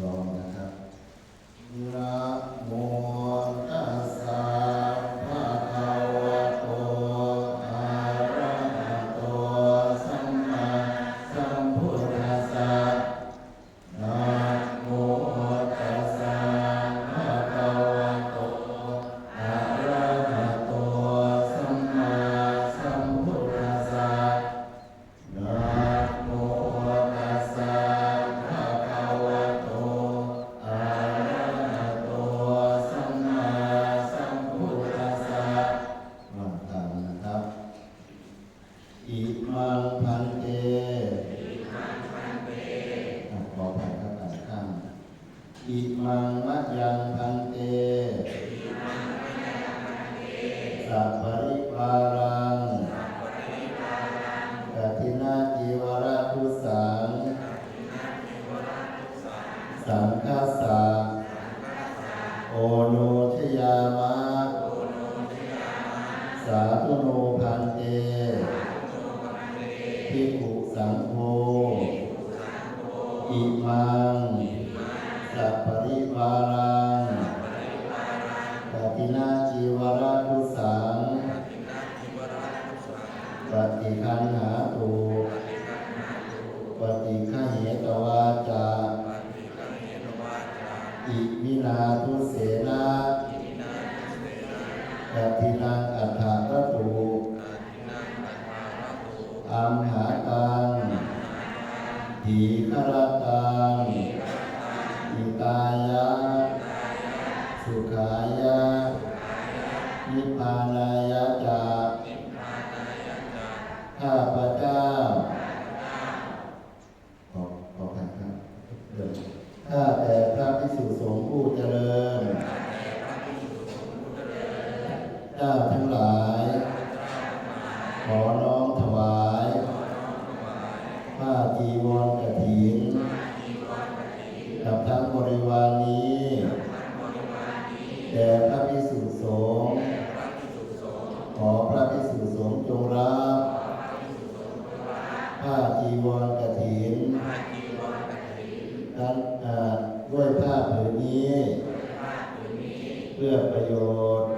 Um, อิมังพันเตอิมังพันเตขอผ่านข้าแข้ามอิมังมัยังพันเตอิมังมัยังพันเตสัพปริปารังสัพปริปารังกัตินาจีวราทุสังกัตินาจีวราทุสังสังฆาสะโอโนชยามะโอโนชยามะสาธุโนพันเตารังกตินาจีวรทุสังปฏิคันหาตุปฏิฆะเหตวาจาอิมินาทุเสนากัตินังอัฏฐารตุอัมหาตังทีฆรตัง นิพพานายะจาข้าพเจ้าขอขอผ่านครับเดินข้าแต่พระพิสุสงฆ์ผู้เจริญ เจ้าทั้งหลาย ขอน้อมถวาย ผ้าจีวรกฐิน จีวรกฐินนั้นอ่าด้วยผ้าผืนนี้ เพื่อประโยชน์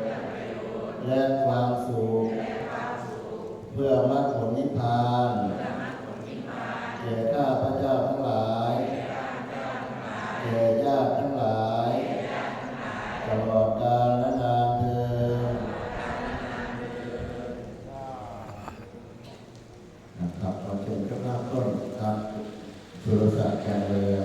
และความสุข เพื่อมรรคผลนิพพานแก่ข้าพระเจ้าทั้งหลาย นะค